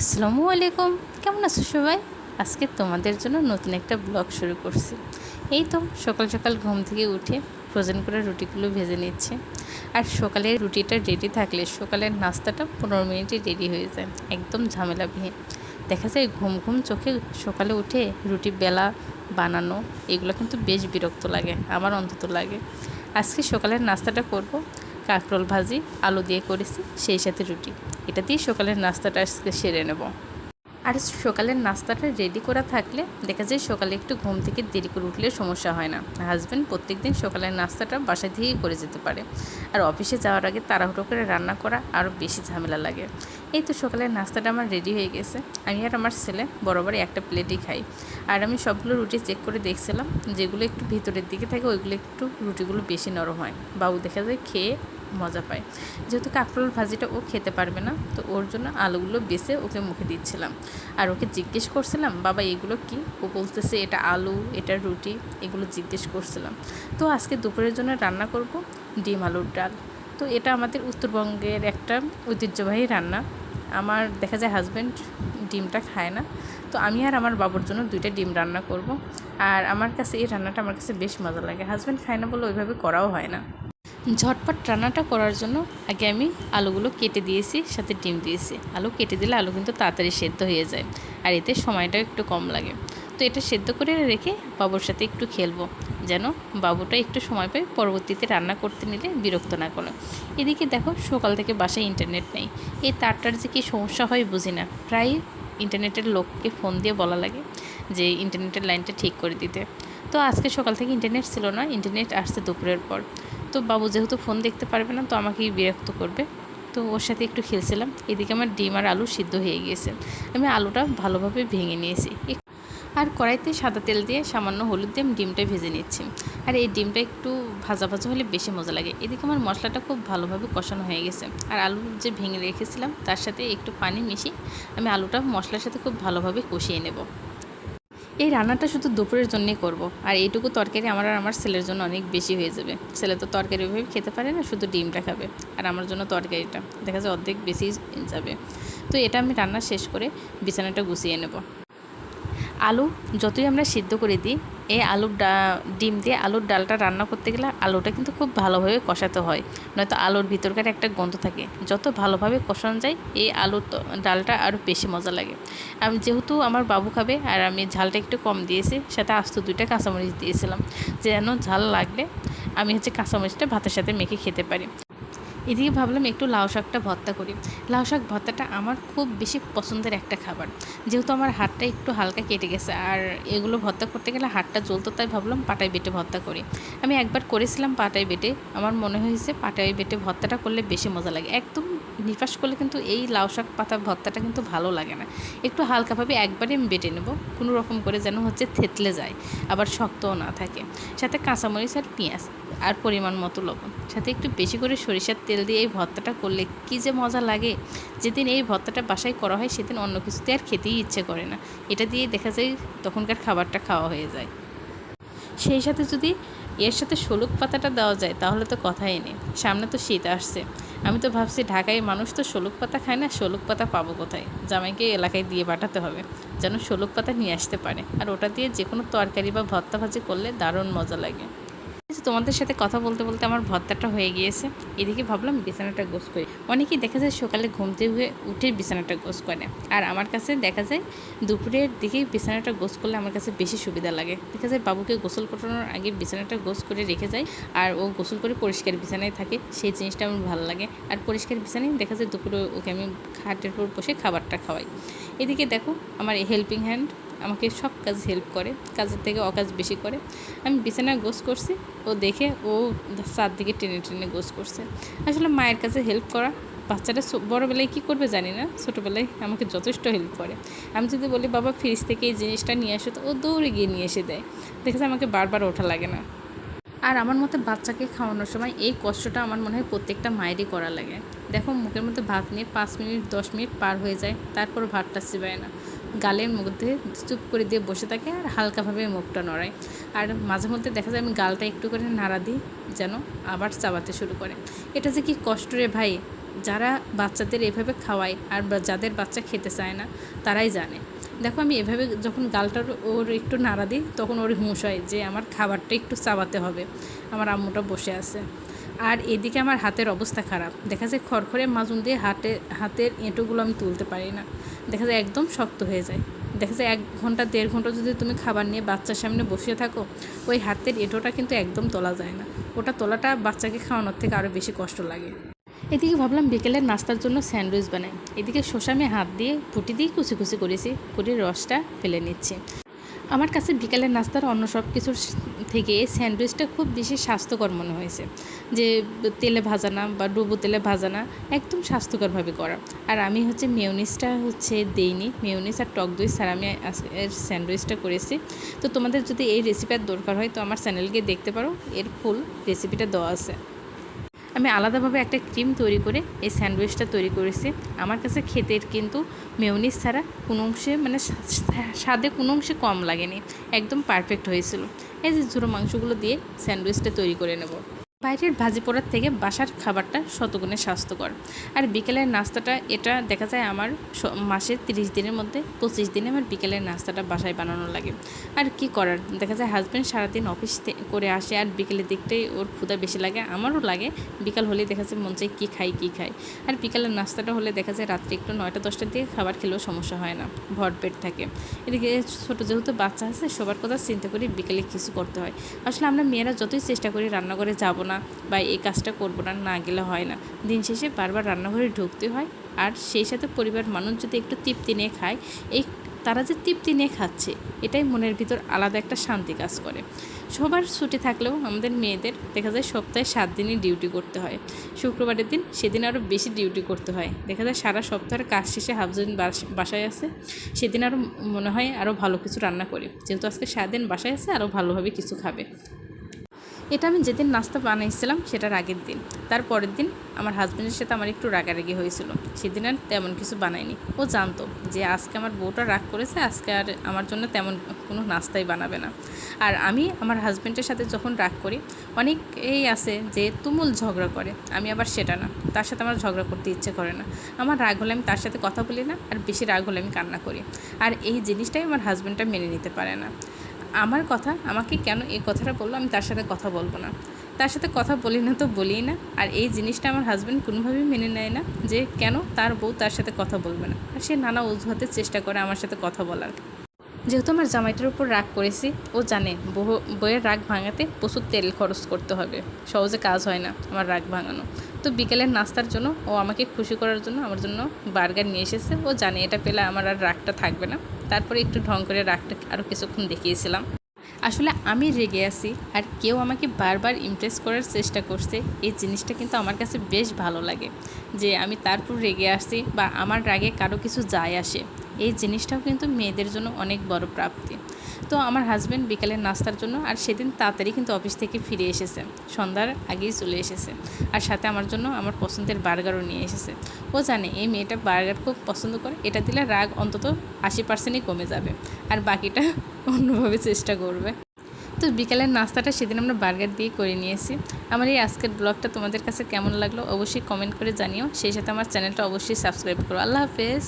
আসসালামু আলাইকুম। কেমন আছো সবাই? আজকে তোমাদের জন্য নতুন একটা ব্লগ শুরু করছি। এই তো সকাল সকাল ঘুম থেকে উঠে ফ্রোজেন করে রুটিগুলো ভেজে নিচ্ছে। আর সকালে রুটিটা রেডি থাকলে সকালের নাস্তাটা পনেরো মিনিটে রেডি হয়ে যায়, একদম ঝামেলা ঝামেলাবিহীন দেখা যায় ঘুম ঘুম চোখে সকালে উঠে রুটি বেলা, বানানো, এগুলো কিন্তু বেশ বিরক্ত লাগে, আমার অন্তত লাগে। আজকে সকালের নাস্তাটা করব, কাঁকরোল ভাজি, আলু দিয়ে করেছি, সেই সাথে রুটি। এটা দিয়ে সকালের নাস্তাটা আজকে সেরে নেব। আর সকালের নাস্তাটা রেডি করা থাকলে দেখা যায় সকালে একটু ঘুম থেকে দেরি করে উঠলে সমস্যা হয় না। হাজব্যান্ড প্রত্যেক দিন সকালের নাস্তাটা বাসা থেকেই করে যেতে পারে। আর অফিসে যাওয়ার আগে তাড়াহুড়ো করে রান্না করা আরও বেশি ঝামেলা লাগে। এই তো সকালের নাস্তাটা আমার রেডি হয়ে গেছে। আমি আর আমার ছেলে বরাবরই একটা প্লেটই খাই। আর আমি সবগুলো রুটি চেক করে দেখছিলাম, যেগুলো একটু ভিতরের দিকে থাকে, ওইগুলো একটু রুটিগুলো বেশি নরম হয়। বাবু দেখা যায় খেয়ে মজা পায়। যেহেতু কাঁকরোল ভাজিটা ও খেতে পারবে না, তো ওর জন্য আলুগুলো বেছে ওকে মুখে দিচ্ছিলাম। আর ওকে জিজ্ঞেস করছিলাম, বাবা, এগুলো কি? ও বলতেছে, এটা আলু, এটা রুটি, এগুলো জিজ্ঞেস করছিলাম। তো আজকে দুপুরের জন্য রান্না করব ডিম আলুর ডাল। তো এটা আমাদের উত্তরবঙ্গের একটা ঐতিহ্যবাহী রান্না। আমার দেখা যায় হাজব্যান্ড ডিমটা খায় না। তো আমি আর আমার বাবুর জন্য দুইটা ডিম রান্না করব। আর আমার কাছে এই রান্নাটা আমার কাছে বেশ মজা লাগে। হাজব্যান্ড খায় না বলে ওইভাবে করাও হয় না। ঝটপট রান্নাটা করার জন্য আগে আমি আলুগুলো কেটে দিয়েছি, সাথে ডিম দিয়েছি। আলু কেটে দিলে আলু কিন্তু তাড়াতাড়ি সেদ্ধ হয়ে যায় আর এতে সময়টা একটু কম লাগে। তো এটা সেদ্ধ করে রেখে বাবুর সাথে একটু খেলব, যেন বাবুটা একটু সময় পায় পরবর্তীতে রান্না করতে নিলে বিরক্ত না করে। এদিকে দেখো সকাল থেকে বাসায় ইন্টারনেট নেই। এই তারটার যে কী সমস্যা হয় বুঝি না। প্রায় ইন্টারনেটের লোককে ফোন দিয়ে বলা লাগে যে ইন্টারনেটের লাইনটা ঠিক করে দিতে। তো আজকে সকাল থেকে ইন্টারনেট ছিল না, ইন্টারনেট আসছে দুপুরের পর। তো বাবু যেহেতু ফোন দেখতে পারবে না, তো আমাকেই বিরক্ত করবে। তো ওর সাথে একটু খেলছিলাম, এদিকে আমার ডিম আর আলু সিদ্ধ হয়ে গিয়েছে। আমি আলুটা ভালোভাবে ভেঙে নিয়েছি। আর কড়াইতে সাদা তেল দিয়ে সামান্য হলুদ দিয়ে ডিমটা ভেজে নিচ্ছি। আর এই ডিমটা একটু ভাজা ভাজা হলে বেশি মজা লাগে। এদিকে আমার মশলাটা খুব ভালোভাবে কষানো হয়ে গেছে। আর আলু যে ভেঙে রেখেছিলাম, তার সাথে একটু পানি মিশিয়ে আমি আলুটা মশলার সাথে খুব ভালোভাবে কষিয়ে নেব। এই রান্নাটা শুধু দুপুরের জন্যই করব। আর এইটুকু তরকারি আমার আর আমার ছেলের জন্য অনেক বেশি হয়ে যাবে। ছেলে তো তরকারি ওইভাবে খেতে পারে না, শুধু ডিমটা খাবে। আর আমার জন্য তরকারিটা। দেখা যায় অর্ধেক বেশি যাবে। তো এটা আমি রান্না শেষ করে বিছানাটা গুছিয়ে নেব। আলু যতই আমরা সিদ্ধ করে দিই, এই আলুর ডা, ডিম দিয়ে আলুর ডালটা রান্না করতে গেলে আলুটা কিন্তু খুব ভালোভাবে কষাতে হয়। নয়তো আলুর ভিতরকার একটা গন্ধ থাকে। যত ভালোভাবে কষানো যায়, এই আলুর ডালটা আরও বেশি মজা লাগে। আমি যেহেতু আমার বাবু খাবে আর আমি ঝালটা একটু কম দিয়েছি, সাথে আস্ত দুইটা কাঁচামরিচ দিয়েছিলাম। যেন ঝাল লাগলে আমি হচ্ছে কাঁচামরিচটা ভাতের সাথে মেখে খেতে পারি। এদিকে ভাবলাম একটু লাউ শাকটা ভর্তা করি। লাউ শাক ভর্তাটা আমার খুব বেশি পছন্দের একটা খাবার। যেহেতু আমার হাতটা একটু হালকা কেটে গেছে, আর এগুলো ভর্তা করতে গেলে হাতটা জ্বলতো, তাই ভাবলাম পাটায় বেটে ভর্তা করি। আমি একবার করেছিলাম পাটায় বেটে। আমার মনে হয়েছে পাটায় বেটে ভর্তাটা করলে বেশি মজা লাগে। একদম নিপাস করলে কিন্তু এই লাউ শাক পাতা ভর্তাটা কিন্তু ভালো লাগে না। একটু হালকাভাবে একবারে আমি বেটে নেব। কোনো রকম করে যেন হচ্ছে থেতলে যায়, আবার শক্তও না থাকে। সাথে কাঁচামরিচ আর পেঁয়াজ আর পরিমাণ মতো লবণ। সাথে একটু বেশি করে সরিষার তেল দিয়ে এই ভর্তাটা করলে কী যে মজা লাগে। যেদিন এই ভর্তাটা বাসায় করা হয়, সেদিন অন্য কিছুতে আর খেতেই ইচ্ছে করে না। এটা দিয়ে দেখা যায় তখনকার খাবারটা খাওয়া হয়ে যায়। সেই সাথে যদি এর সাথে শলুক পাতাটা দেওয়া যায়, তাহলে তো কথাই নেই। সামনে তো শীত আসছে। আমি তো ভাবছি ঢাকায় মানুষ তো শলুক পাতা খায় না, শলুক পাতা পাবো কোথায়? জামাইকে এলাকায় দিয়ে পাঠাতে হবে, যেন শোলক পাতা নিয়ে আসতে পারে। আর ওটা দিয়ে যে কোনো তরকারি বা ভর্তা ভাজি করলে দারুণ মজা লাগে। তোমাদের সাথে কথা বলতে বলতে আমার ভর্তাটা হয়ে গিয়েছে। এদিকে ভাবলাম বিছানাটা গোস করি। অনেকেই দেখা যায় সকালে ঘুমতে হয়ে উঠে বিছানাটা গোস করে। আর আমার কাছে দেখা যায় দুপুরের দিকেই বিছানাটা গোস করলে আমার কাছে বেশি সুবিধা লাগে। দেখা যায় বাবুকে গোসল করানোর আগে বিছানাটা গোস করে রেখে যায় আর ও গোসল করে পরিষ্কার বিছানায় থাকে। সেই জিনিসটা আমার ভালো লাগে। আর পরিষ্কার বিছানায় দেখা যায় দুপুরে ওকে আমি খাটের উপর বসে খাবারটা খাওয়াই। এদিকে দেখো আমার হেল্পিং হ্যান্ড আমাকে সব কাজ হেল্প করে, কাজের থেকে অকাজ বেশি করে। আমি বিছানায় গোস করছি, ও দেখে ও চার দিকে টেনে টেনে গোস করছে। আসলে মায়ের কাছে হেল্প করা, বাচ্চাটা বড়োবেলায় কী করবে জানি না, ছোটোবেলায় আমাকে যথেষ্ট হেল্প করে। আমি যদি বলি, বাবা ফ্রিজ থেকে এই জিনিসটা নিয়ে আসো, তো ও দৌড়ে গিয়ে নিয়ে এসে দেয়। দেখেছে আমাকে বারবার ওঠা লাগে না। আর আমার মতে বাচ্চাকে খাওয়ানোর সময় এই কষ্টটা আমার মনে হয় প্রত্যেকটা মায়েরই করা লাগে। দেখো, মুখের মধ্যে ভাত নিয়ে পাঁচ মিনিট, দশ মিনিট পার হয়ে যায় তারপর ভাতটা চিবায় না। গালের মধ্যে চুপ করে দিয়ে বসে থাকে আর হালকাভাবে মুখটা নড়ায়। আর মাঝে মধ্যে দেখা যায় আমি গালটা একটু করে নাড়া দিই যেন আবার চাবাতে শুরু করে। এটা যে কি কষ্ট রে ভাই! যারা বাচ্চাদের এভাবে খাওয়ায় আর যাদের বাচ্চা খেতে চায় না, তারাই জানে। দেখো আমি এভাবে যখন গালটার ওর একটু নাড়া দিই, তখন ওর হুঁশ হয় যে, আমার খাবারটা একটু চাবাতে হবে। আমার আম্মুটা বসে আছে। আর এদিকে আমার হাতের অবস্থা খারাপ। দেখা যায় খড়খড়ে মাজুন দিয়ে হাতে হাতের এঁটোগুলো আমি তুলতে পারি না। দেখা যায় একদম শক্ত হয়ে যায়। দেখা যায় এক ঘণ্টা, দেড় ঘণ্টা যদি তুমি খাবার নিয়ে বাচ্চার সামনে বসিয়ে থাকো, ওই হাতের এঁটোটা কিন্তু একদম তোলা যায় না। ওটা তোলাটা বাচ্চাকে খাওয়ানোর থেকে আরও বেশি কষ্ট লাগে। এদিকে ভাবলাম বিকেলের নাস্তার জন্য স্যান্ডউইচ বানাই। এদিকে শসা আমি হাত দিয়ে ফুটি দিয়ে কুচি কুচি করেছি। করে রসটা ফেলে নিচ্ছি। আমার কাছে বিকালের নাস্তার অন্য সব কিছুর থেকে স্যান্ডউইচটা খুব বেশি স্বাস্থ্যকর মনে হয়েছে। যে তেলে ভাজানা বা ডুবো তেলে ভাজানা একদম স্বাস্থ্যকরভাবে করা। আর আমি হচ্ছে মেয়নিসটা হচ্ছে দেইনি। মেয়নিস আর টক দই ছাড়া আমি এর স্যান্ডউইচটা করেছি। তো তোমাদের যদি এই রেসিপির দরকার হয়, তো আমার চ্যানেলকে দেখতে পারো। এর ফুল রেসিপিটা দেওয়া আছে। আমি আলাদাভাবে একটা ক্রিম তৈরি করে এই স্যান্ডউইচটা তৈরি করেছি। আমার কাছে খেতের কিন্তু মেউনিস ছাড়া কোনো অংশে মানে স্বাদে কোনো অংশে কম লাগেনি। একদম পারফেক্ট হয়েছিল। এই যে ঝুড়ো মাংসগুলো দিয়ে স্যান্ডউইচটা তৈরি করে নেব। বাইরের ভাজি পোড়ার থেকে বাসার খাবারটা শতগুণে স্বাস্থ্যকর। আর বিকেলের নাস্তাটা, এটা দেখা যায় আমার স- মাসের তিরিশ দিনের মধ্যে পঁচিশ দিনে আমার বিকেলের নাস্তাটা বাসায় বানানো লাগে। আর কি করার? দেখা যায় হাজব্যান্ড সারাদিন অফিস করে আসে আর বিকেলের দিকটাই ওর ক্ষুদা বেশি লাগে, আমারও লাগে। বিকাল হলেই দেখা যায় মন চাই কী খাই কী খাই। আর বিকালের নাস্তাটা হলে দেখা যায় রাত্রে একটু নয়টা দশটার দিকে খাবার খেলেও সমস্যা হয় না, ভর পেট থাকে। এদিকে ছোটো যেহেতু বাচ্চা আছে, সবার কথা চিন্তা করি বিকেলে কিছু করতে হয়। আসলে আমরা মেয়েরা যতই চেষ্টা করি রান্নাঘরে যাব না বা এই কাজটা করব না না গেলে হয় না। দিন শেষে বারবার রান্নাঘরে ঢুকতে হয় আর সেই সাথে পরিবার মানুষ যদি একটু তৃপ্তি নিয়ে খায়, এই তারা যে তৃপ্তি নিয়ে খাচ্ছে, এটাই মনের ভিতর আলাদা একটা শান্তি কাজ করে। সবার ছুটি থাকলেও আমাদের মেয়েদের দেখা যায় সপ্তাহে সাত দিনই ডিউটি করতে হয়। শুক্রবারের দিন সেদিন আরও বেশি ডিউটি করতে হয়। দেখা যায় সারা সপ্তাহের কাজ শেষে হাফজন বাসায় আছে সেদিন আরও মনে হয় আরও ভালো কিছু রান্না করি। যেহেতু আজকে সারাদিন বাসায় আছে, আরও ভালোভাবে কিছু খাবে। এটা আমি যেদিন নাস্তা বানাইছিলাম সেটার আগের দিন। তার পরের দিন আমার হাজব্যান্ডের সাথে আমার একটু রাগারাগি হয়েছিল। সেদিন আর তেমন কিছু বানাইনি। ও জানতো যে আজকে আমার বউটা রাগ করেছে, আজকে আর আমার জন্য তেমন কোনো নাস্তাই বানাবে না। আর আমি আমার হাজব্যান্ডের সাথে যখন রাগ করি অনেক এই আছে যে তুমুল ঝগড়া করে, আমি আবার সেটা না। তার সাথে আমার ঝগড়া করতে ইচ্ছে করে না। আমার রাগ হলে আমি তার সাথে কথা বলি না, আর বেশি রাগ হলে আমি কান্না করি। আর এই জিনিসটাই আমার হাজব্যান্ডটা মেনে নিতে পারে না। আমার কথা, আমাকে কেন এই কথাটা বলল, আমি তার সাথে কথা বলব না। তার সাথে কথা বলি না তো বলি না। আর এই জিনিসটা আমার হাজব্যান্ড কোনোভাবেই মেনে নেয় না যে কেন তার বউ তার সাথে কথা বলবে না। আর সে নানা অজুহাতের চেষ্টা করে আমার সাথে কথা বলার। যেহেতু আমার জামাইটার উপর রাগ করেছি, ও জানে বউ বইয়ের রাগ ভাঙাতে প্রচুর তেল খরচ করতে হবে। সহজে কাজ হয় না আমার রাগ ভাঙানো। তো বিকেলের নাস্তার জন্য ও আমাকে খুশি করার জন্য আমার জন্য বার্গার নিয়ে এসেছে। ও জানে এটা পেলে আমার আর রাগটা থাকবে না। তারপরে একটু ঢং করে রাগটা আরও কিছুক্ষণ দেখিয়েছিলাম। আসলে আমি রেগে আছি আর কেউ আমাকে বারবার ইমপ্রেস করার চেষ্টা করছে, এই জিনিসটা কিন্তু আমার কাছে বেশ ভালো লাগে। যে আমি তারপর রেগে আসছি বা আমার রাগে কারও কিছু যায় আসে। এই জিনিসটাও কিন্তু মেয়েদের জন্য অনেক বড় প্রাপ্তি। তো আমার হাজব্যান্ড বিকালের নাস্তার জন্য আর সেদিন তাড়াতাড়ি কিন্তু অফিস থেকে ফিরে এসেছে। সন্ধ্যার আগেই চলে এসেছে। আর সাথে আমার জন্য আমার পছন্দের বার্গারও নিয়ে এসেছে। ও জানে এই মেয়েটা বার্গার খুব পছন্দ করে, এটা দিলে রাগ অন্তত আশি পার্সেন্টই কমে যাবে। আর বাকিটা অন্যভাবে চেষ্টা করবে। তো বিকালের নাস্তাটা সেদিন আমরা বার্গার দিয়ে করে নিয়েছি। আমার এই আজকের ব্লগটা তোমাদের কাছে কেমন লাগল অবশ্যই কমেন্ট করে জানিও। সেই সাথে আমার চ্যানেলটা অবশ্যই সাবস্ক্রাইব করো। আল্লাহ হাফেজ।